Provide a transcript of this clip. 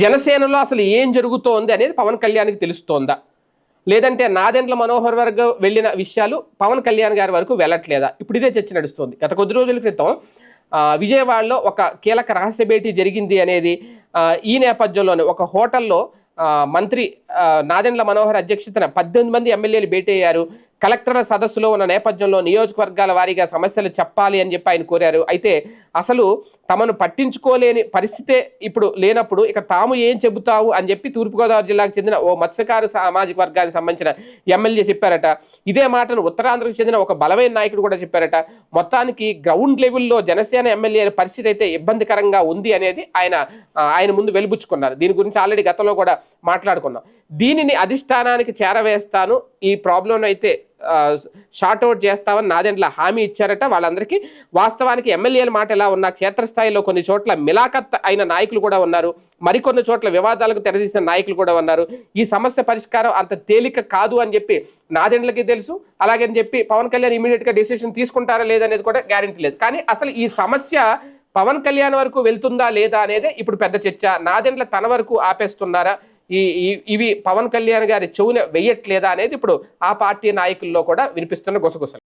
జనసేనలో అసలు ఏం జరుగుతోంది అనేది పవన్ కళ్యాణ్కి తెలుస్తోందా? లేదంటే నాదెండ్ల మనోహర్ వరకు వెళ్ళిన విషయాలు పవన్ కళ్యాణ్ గారి వరకు వెళ్ళట్లేదా ఇప్పుడు ఇదే చర్చ నడుస్తుంది. గత కొద్ది రోజుల క్రితం విజయవాడలో ఒక కీలక రహస్య భేటీ జరిగింది అనేది ఈ నేపథ్యంలోనే ఒక హోటల్లో మంత్రి నాదెండ్ల మనోహర్ అధ్యక్షతన పద్దెనిమిది మంది ఎమ్మెల్యేలు భేటీ అయ్యారు కలెక్టర్ల సదస్సులో ఉన్న నేపథ్యంలో నియోజకవర్గాల వారీగా సమస్యలు చెప్పాలి అని చెప్పి ఆయన కోరారు. అయితే అసలు తమను పట్టించుకోలేని పరిస్థితే ఇప్పుడు లేనప్పుడు ఇక తాము ఏం చెబుతావు అని చెప్పి తూర్పుగోదావరి జిల్లాకు చెందిన ఓ మత్స్యకారు సామాజిక వర్గానికి సంబంధించిన ఎమ్మెల్యే చెప్పారట. ఇదే మాటను ఉత్తరాంధ్రకు చెందిన ఒక బలమైన నాయకుడు కూడా చెప్పారట. మొత్తానికి గ్రౌండ్ లెవెల్లో జనసేన ఎమ్మెల్యేల పరిస్థితి అయితే ఇబ్బందికరంగా ఉంది అనేది ఆయన ఆయన ముందు వెలుబుచ్చుకున్నారు. దీని గురించి ఆల్రెడీ గతంలో కూడా మాట్లాడుకున్నాం. దీనిని అధిష్టానానికి చేరవేస్తాను. ఈ ప్రాబ్లం అయితే షార్ట్ అవుట్ చేస్తామని నాదెండ్ల హామీ ఇచ్చారట. వాళ్ళందరికీ వాస్తవానికి ఎమ్మెల్యేల మాట ఎలా ఉన్నా క్షేత్రస్థాయిలో కొన్ని చోట్ల మిలాఖత్ అయిన నాయకులు కూడా ఉన్నారు. మరికొన్ని చోట్ల వివాదాలకు తెరదీసిన నాయకులు కూడా ఉన్నారు. ఈ సమస్య పరిష్కారం అంత తేలిక కాదు అని చెప్పి నాదెండ్లకి తెలుసు. అలాగని చెప్పి పవన్ కళ్యాణ్ ఇమీడియట్గా డిసిషన్ తీసుకుంటారా లేదనేది కూడా గ్యారెంటీ లేదు. కానీ అసలు ఈ సమస్య పవన్ కళ్యాణ్ వరకు వెళ్తుందా లేదా అనేది ఇప్పుడు పెద్ద చర్చ. నాదెండ్ల తన వరకు ఆపేస్తున్నారా? ఈ- ఇవి పవన్ కళ్యాణ్ గారి చెవున వెయ్యట్లేదా అనేది ఇప్పుడు ఆ పార్టీ నాయకుల్లో కూడా వినిపిస్తున్న గుసగుసలు.